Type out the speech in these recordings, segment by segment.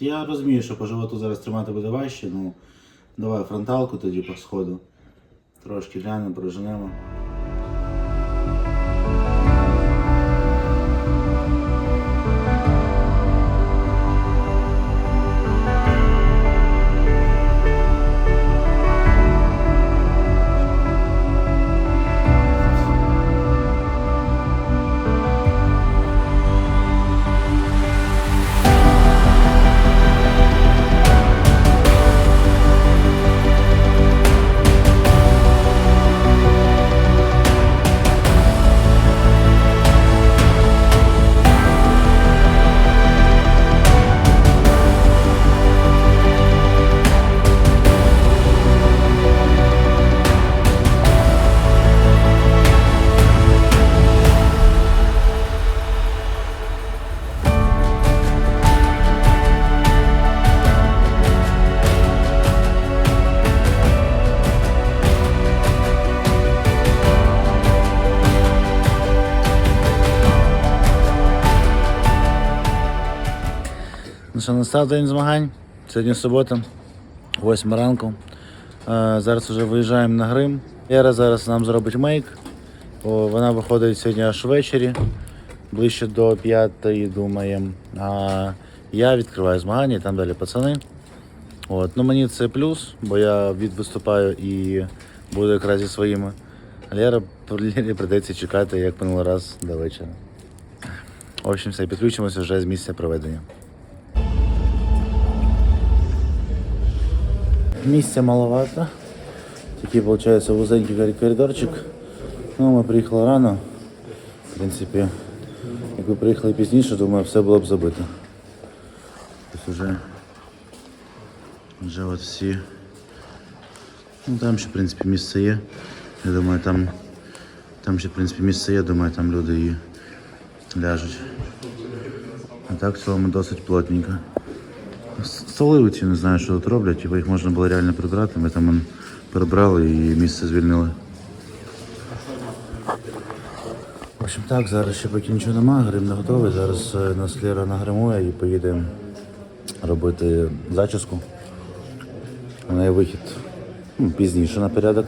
Давай. Я розумію, що по животу зараз тримати буде важче, ну давай фронталку тоді по сходу. Трошки глянемо, проженемо. Ну що, настав день змагань. Сьогодні субота, 8 ранку. Е, Зараз вже виїжджаємо на грим. Ера зараз нам зробить мейк. Вона виходить сьогодні аж ввечері, ближче до 5 думаємо. А я відкриваю змагання, і там далі пацани. От. Ну, мені це плюс, бо я відвиступаю і буду якраз зі своїми. Лера, прийдеться чекати, як минулий раз до вечора. В общем, все, підключимося вже з місця проведення. Місця маловато. Такий, виходить, вузенький кор- коридорчик. Ну, ми приїхали рано. В принципі, якби приїхали пізніше, думаю, все було б забито. Ось уже, вже от всі. Ну там ще, в принципі, місце є. Я думаю, там, там ще, в принципі, місце є, думаю, там люди і ляжуть. А так в цілому досить плотненько. Столи ці не знаю, що тут роблять, бо їх можна було реально прибрати. Ми там прибрали і місце звільнили. В общем так, зараз ще поки нічого нема, грим не готовий. Зараз е, нас Лера нагримує і поїде робити зачіску. У неї вихід ну, пізніше на порядок.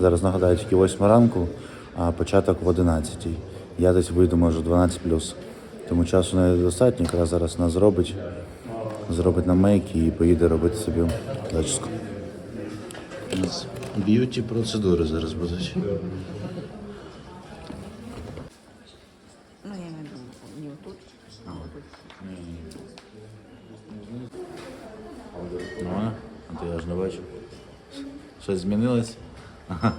Зараз нагадаю тільки 8 ранку, а початок в 11. Я десь вийду, може, 12 Тому часу не достатньо, якраз зараз вона зробить, зробить нам мейк і поїде робити собі зачіску. Б'юті процедури зараз будуть. Ну, я не думаю, не отут, а отут. Ну, а? А то я ж не бачу. Щось змінилось? Ага.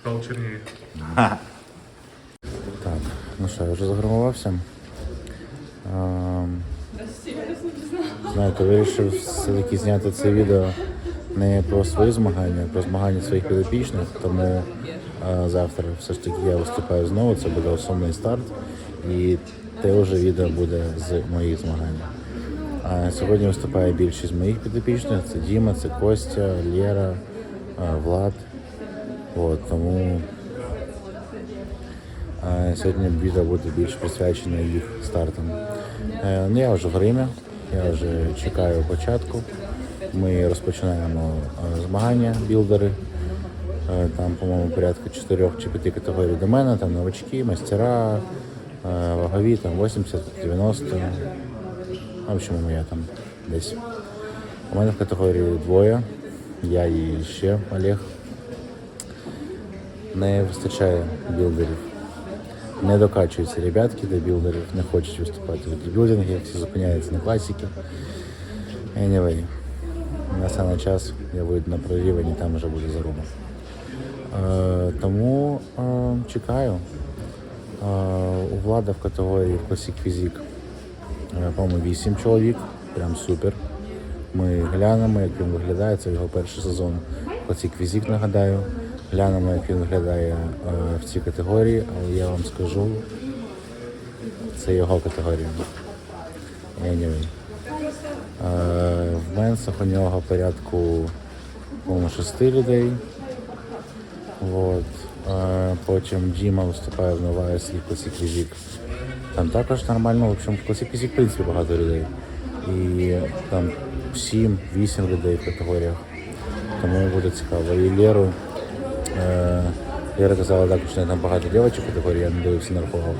Стал чернее. Так, ну що, я вже загримувався. Ем, Знаєте, вирішив все-таки зняти це відео не про свої змагання, а про змагання своїх підопічних. Тому е, завтра все ж таки я виступаю знову, це буде основний старт. І те вже відео буде з моїх змагань. А сьогодні виступає більшість моїх підопічних. Це Діма, це Костя, Лєра, е, Влад. От, тому Е, Сьогодні відео буде більш присвячене їх стартам. Е, Ну, я вже в Римі, я вже чекаю початку. Ми розпочинаємо е, змагання, білдери. Е, Там, по-моєму, порядка 4 чи 5 категорій до мене, там новачки, мастера, е, вагові, там 80, 90. В общем, моя там десь. У мене в категорії двоє. Я і ще Олег. Не вистачає білдерів. Не докачуються ребятки до білдерів, не хочуть виступати в білдингі, всі зупиняються на класіки. Anyway, настане час, я вийду на прорівень і там вже буде заруба. Е, тому е, чекаю. Е, у Влада в категорії Classic Physique. Е, По-моєму, 8 чоловік. Прям супер. Ми глянемо, як він виглядає. Це його перший сезон. Classic Physique, нагадаю. Глянемо, як він виглядає е, в цій категорії, але я вам скажу, це його категорія. Anyway. Е, В менсах у нього порядку по-моєму, шести людей. Вот. Е, Потім Діма виступає в Новайс і Classic Physique. Там також нормально, в общем, в Physique, в принципі, багато людей. І там 7-8 людей в категоріях. Тому буде цікаво. І Леру. Е, Лера казала також, що там багато дівчат категорії, я не дивився не рахував.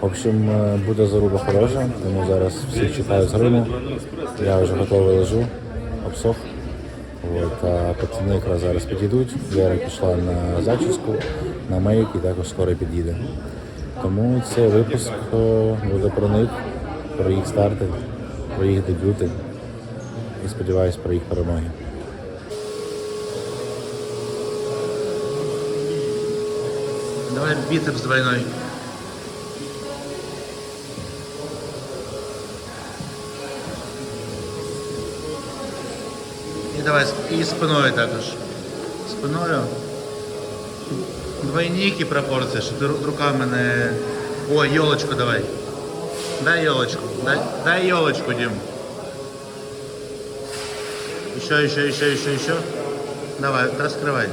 В общем, е, буде заруба хороша, тому зараз всіх чекаю з гриму. Я вже готовий лежу, обсох. От, а пацани якраз зараз підійдуть. Лера пішла на зачіску, на мейк і також скоро підійде. Тому цей випуск е, буде про них, про їх старти, про їх дебюти і сподіваюсь про їх перемоги. Давай бицепс двойной. І давай с- і спиною також. Спиною. Двойник і пропорції, щоб ти ру- руками не. Ой, йолочку давай. Дай йолочку. Дай, дай йолочку, Дим. Еще, еще, еще, еще, еще. Давай, раскрывай.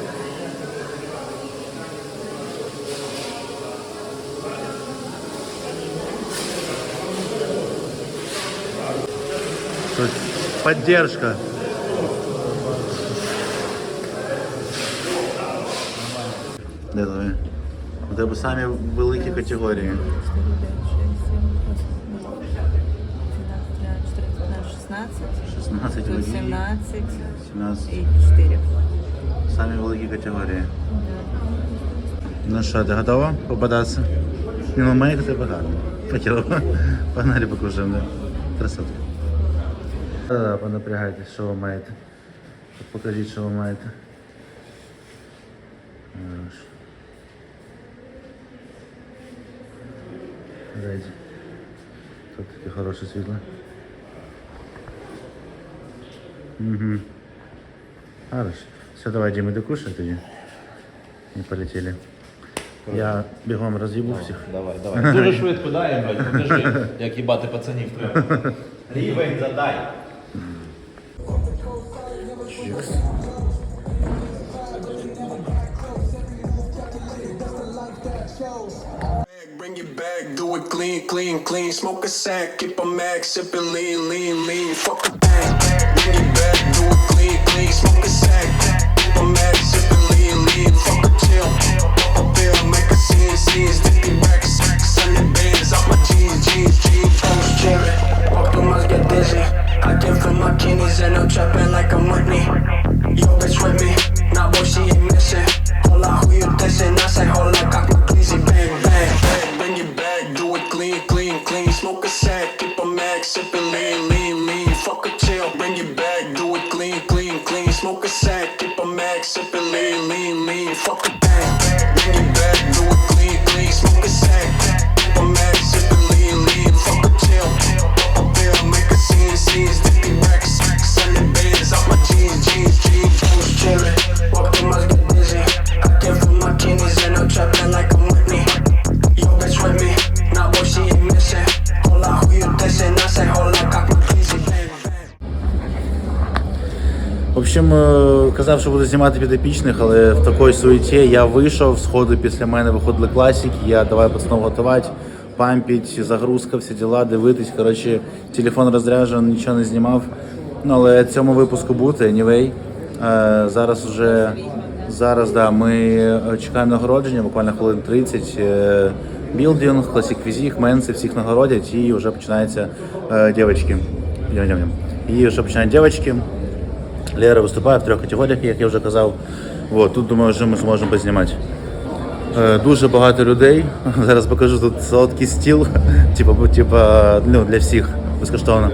поддержка. Де тобі? У тебе самі великі категорії. 16 Тут водій, 17 17. і 4. Самі великі категорії. Ну що, ти готова попадатися? Ні, ну мейк у тебе гарно. Хотіла. Погнали покушаємо, да? Красотка. Да-да, понапрягайтесь, що ви маєте. Покажіть, що ви маєте. Дайте. Тут таке хороше світло. Угу. Хорошо. Все, давай, Дима, докушай тоді. І полетели. Я бігом роз'їбу всіх. Давай, давай. Дуже швидко дай, блядь, покажи, як їбати пацанів треба. Рівень задай. Bring it back, do it clean, clean, clean. Smoke a sack, keep a max, sippin' lean, lean, lean. Fuck a bang. Bring it back, do it clean, clean. Smoke a sack, keep a max, sippin' lean, lean. Fuck a chill, pop a pill, make a scene, scenes. a max, sippin' lean, lean, lean. Fuck a bang, bring it back, do it clean, clean. Smoke a sack, keep a max, sippin' lean, lean. Fuck a chill, pop a pill, make a scene, scenes. 50 racks, sending bands off my jeans, jeans, jeans. I was chillin', walk through must get dizzy. I came from my kidneys and I'm trapping like I'm Whitney. Yo, bitch with me, nah boy, she ain't missing. Hola, who you dissing? I say hola, cock my pleasy, bang, bang. В общем, е, казав, що буду знімати підопічних, але в такій суеті я вийшов, сходу після мене виходили класики, я давай пацанов готувати, пампіть, загрузка, всі діла, дивитись. Коротше, телефон розряджений, нічого не знімав. Ну, але цьому випуску бути, anyway. Е, Зараз вже зараз да, ми е, чекаємо нагородження, буквально хвилин 30. Е, Білдинг, класік фізік, менси всіх нагородять і вже починаються е, дівчатки. І вже починають дівчатки. Лера виступає в трьох категоріях, як я вже казав. От, тут думаю, що ми зможемо познімати. Е, Дуже багато людей. Зараз покажу тут солодкий стіл, типу, типу, ну, для всіх безкоштовно.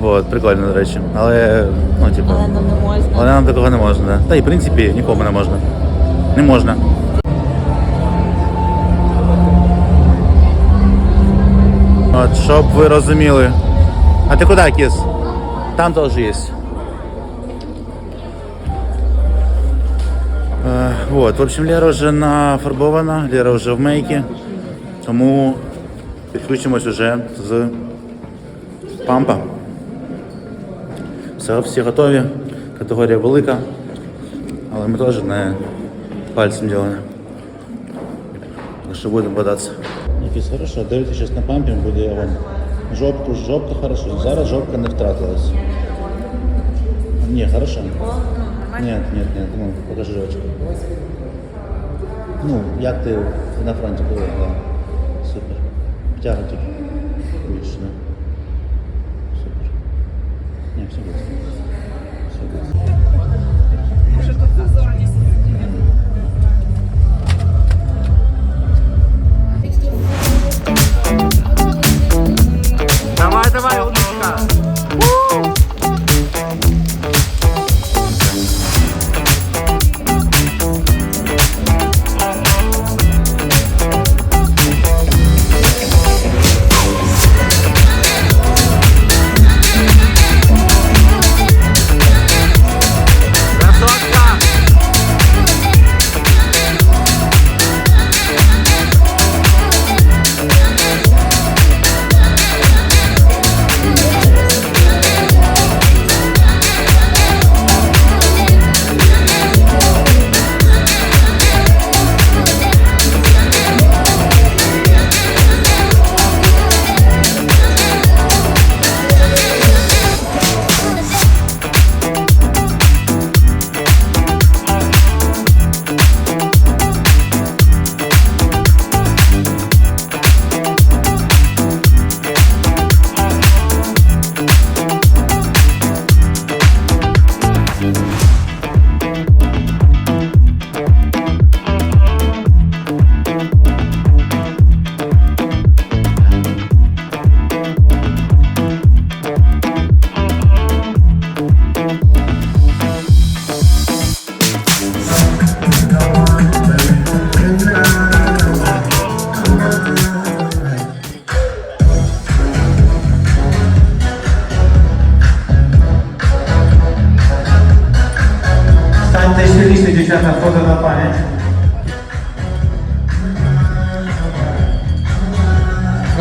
От, прикольно, до речі. Але, ну, типу, Але нам не можна. але нам такого не можна. Да. Та й в принципі нікому не можна. Не можна. От, щоб ви розуміли. А ти куди, кіс? Там теж є. Вот, в общем, Лера вже нафарбована, Лера вже в мейкі, тому підключимось вже з пампа. Все, всі готові, категорія велика, але ми теж не пальцем делаем. Так що будемо бодатися. Якісь хорошо, дивіться, зараз на пампі буде вон. Жопку, жопка хорошо. Зараз жопка не втратилась. Ні, хорошо. Нет, нет, нет, ну, покажи жвачку. Ну, як ти на фронті була, да. Супер. Тягай тут. Да. Супер. Ні, все буде.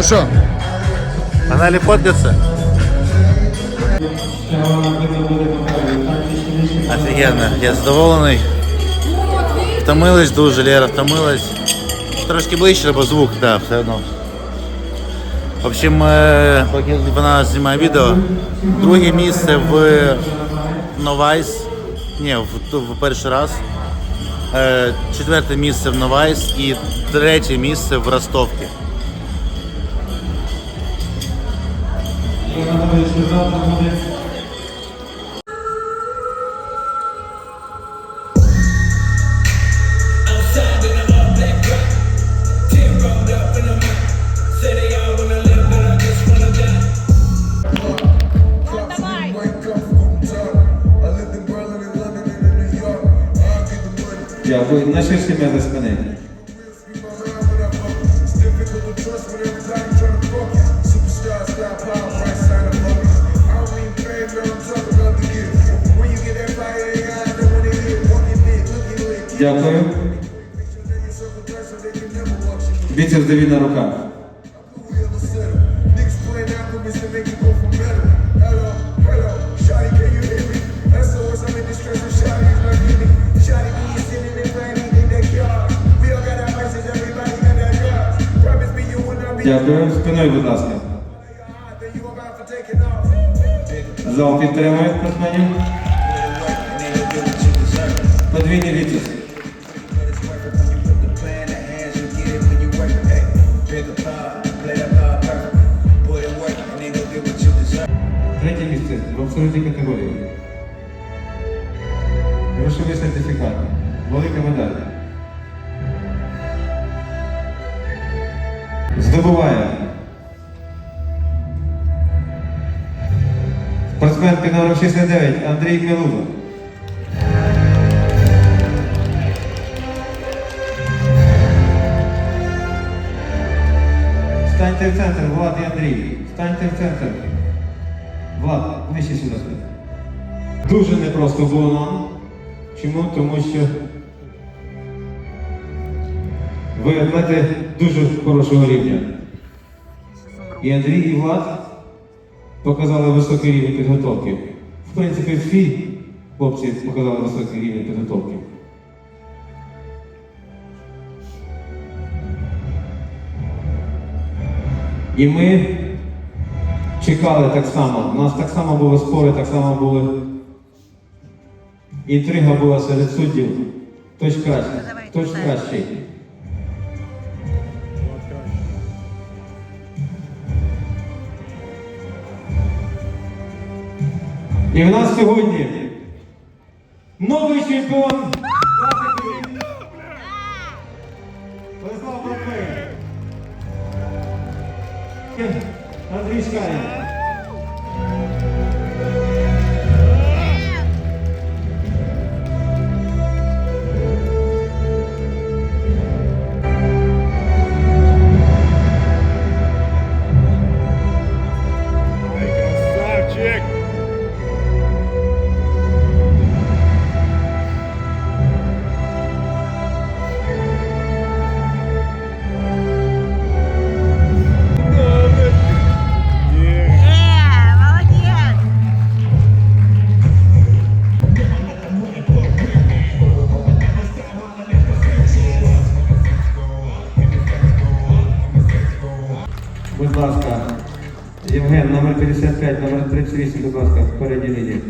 Ну що? Погнали фоткаться? Офігенно, я задоволений. Втомилась дуже, Лера втомилась. Трошки ближче, бо звук, так, да, все одно. В общем, е, поки вона знімає відео, друге місце в Новайс. Ні, в, в перший раз. Е, Четверте місце в Новайс і третє місце в Ростовці. Дякую. На ширші мене спини. Дякую. Біцепс даві на руках. Дякую. Спиною, будь ласка. Зал підтримує спортсменів. Подвійний біцепс. Місце категорії. Грошовий сертифікат. Велика медаль. Здобуває. Спортсмен під номером 69 Андрій Мелуза. Станьте в центр, Влад і Андрій. Станьте в центр. Влад, нижче сюди. Дуже непросто було нам. Чому? Тому що ви атлети дуже хорошого рівня. І Андрій, і Влад показали високий рівень підготовки. В принципі, всі хлопці показали високий рівень підготовки. І ми чекали так само. У нас так само були спори, так само були. Інтрига була серед суддів. Хто ж кращий? Хто ж кращий? І в нас сьогодні новий чемпіон. Андрій Шкарін. Будь ласка, Євген, номер 55, номер 38, будь ласка, в передній лінії.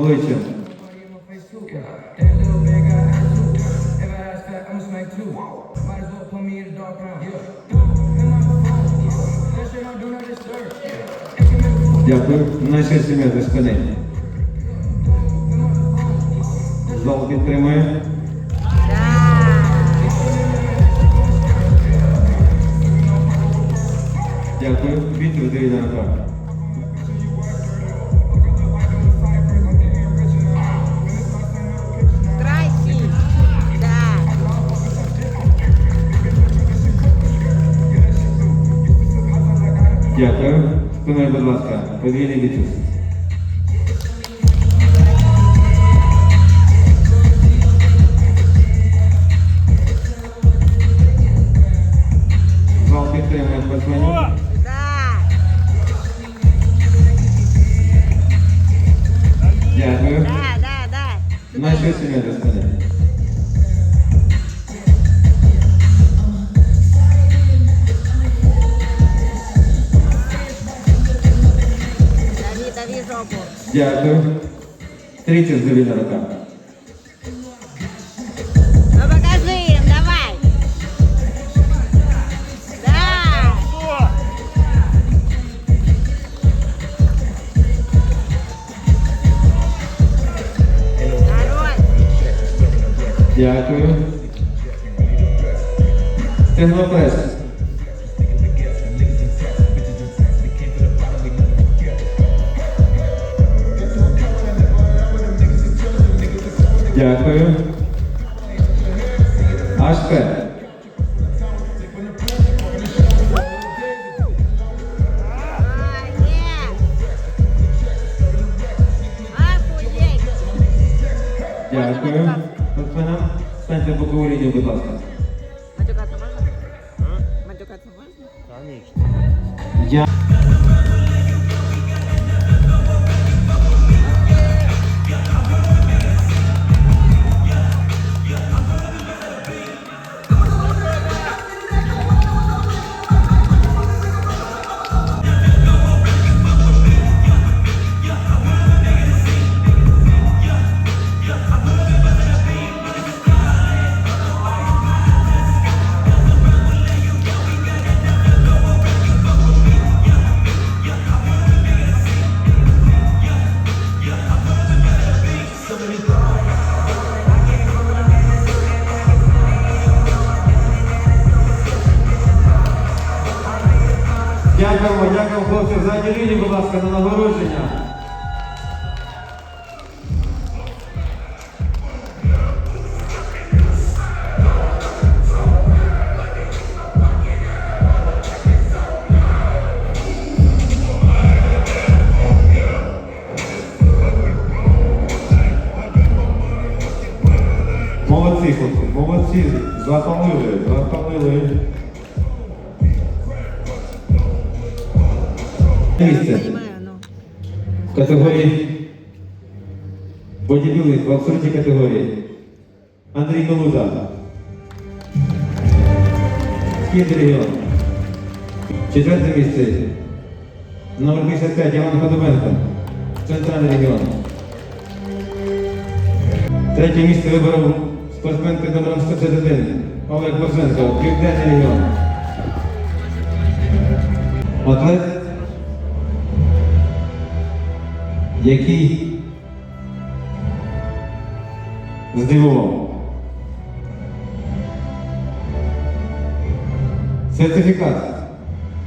Дякую. Обличчя. Дякую. На 6 метрів спини. Зал підтримує. Дякую. Вітер довільна рука. Дякую. Спиною, будь ласка, подвійний біцепс. Дякую. Третя довільна рука. Дякую. Станьте по бокову будь ласка. Матюкатися можна? Матюкатися можна? Звісно. Я... хлопців задні лінії, будь ласка, на нагородження. Бодібілдинг в абсолютній категорії. Андрій Мелуда. Східний регіон. Четверте місце. Номер 55 Іван Ходовенко. Центральний регіон. Третє місце виборов спортсмен під номером 151 Олег Борзенко, Південний регіон. Атлет, який здивував. Сертифікат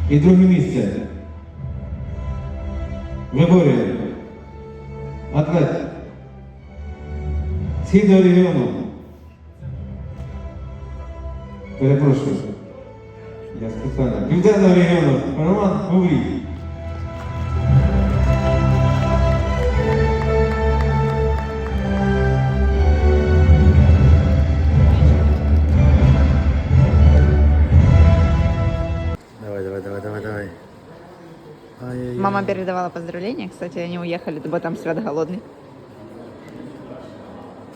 і друге місце. Виборює атлет Східного регіону. Перепрошую. Я спеціально. Південного регіону. Роман Моврій. Ай-яй-яй. Мама передавала поздравления, кстати, они уехали, бо там свят голодный.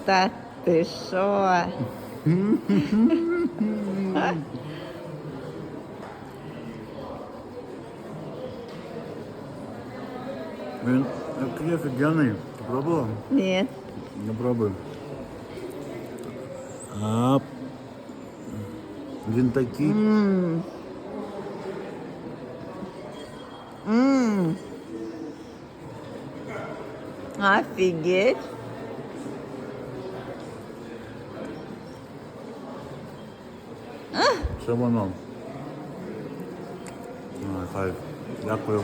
Та ты шо? Він такий офігенний. Пробував? Нет. Не пробуй. А, він такий. Ммм. Ммм. Офигеть. Це воно. Ну, хай. Дякую.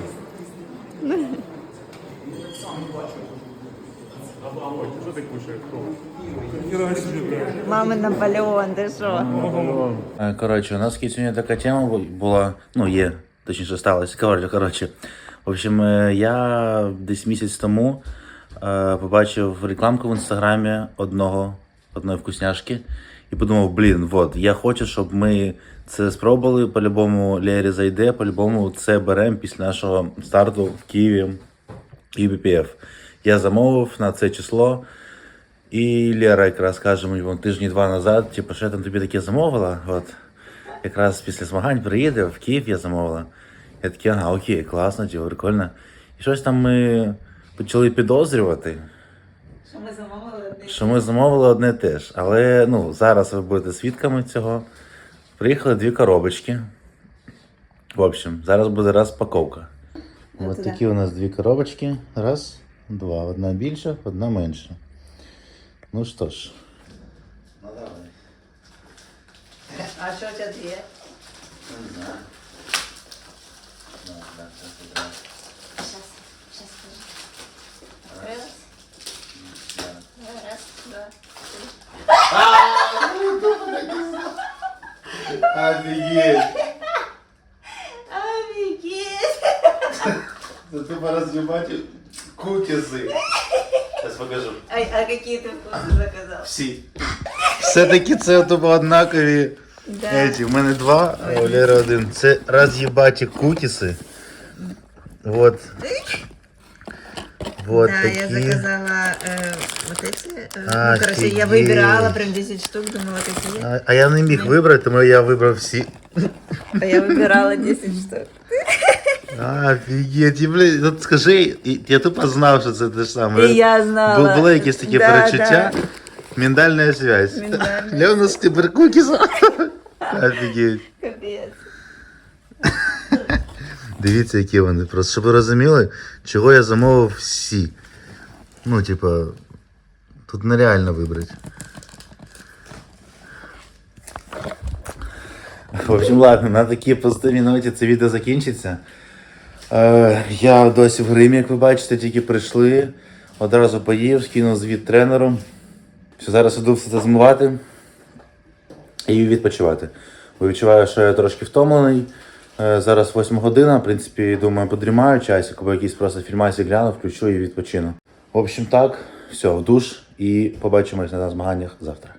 Мама Наполеон, ты шо? Е, Коротше, у нас сьогодні така тема бу- була, ну є, точніше сталася. Коротше, коротше. В общем, е, я десь місяць тому е, побачив рекламку в інстаграмі одного, одної вкусняшки і подумав, блін, от, я хочу, щоб ми це спробували. По-любому Лері зайде, по-любому це беремо після нашого старту в Києві UBPF. Я замовив на це число. І Лера якраз каже мені тижні два назад, типу, що я там тобі таке замовила. От якраз після змагань приїде, в Київ я замовила. Я такий, ага, окей, класно, типу, прикольно. І щось там ми почали підозрювати, Що ми замовили? що ми замовили одне теж. Але ну, зараз ви будете свідками цього. Приїхали дві коробочки. В общем, зараз буде розпаковка. Ось такі у нас дві коробочки. Раз, два. Одна більша, одна менша. Ну що ж. Ну давай. А що у тебе дві? Не знаю. Ну, так, так, так. Офигеть! Офигеть! Ну ты пора съебать кукисы. Сейчас покажу. А, а какие ты вкусы заказал? Всі. Все-таки це тупо однакові. Да. Эти, у мене два, а у Лери один. Це роз'їбаті кукіси. Вот. Вот да, такі. я заказала э, вот эти. э, ну, короче, я Офигеть. выбирала прям 10 штук, думала, какие. А, а я не міг вибрати, тому я вибрав всі. А я выбирала 10 штук. Офігеть, і, блін, от скажи, і- я тупо знав, що це те ж саме. І я знала. Бу- Були якісь такі Да, перечуття. Міндальна связь. Миндальная. Леона з кіберкукіса. Офігеть. Капец. Дивіться, які вони. Просто щоб ви розуміли, чого я замовив всі. Ну, типа, тут нереально вибрати. В общем, ладно, на такій позитивній ноті це відео закінчиться. Е, я досі в гримі, як ви бачите, тільки прийшли. Одразу поїв, скинув звіт тренеру. Все, зараз іду все це змивати і відпочивати. Бо відчуваю, що я трошки втомлений. Е, Зараз 8 година, в принципі, думаю, подрімаю часик, або якийсь просто фільмасик гляну, включу і відпочину. В общем, так, все, в душ і побачимось на змаганнях завтра.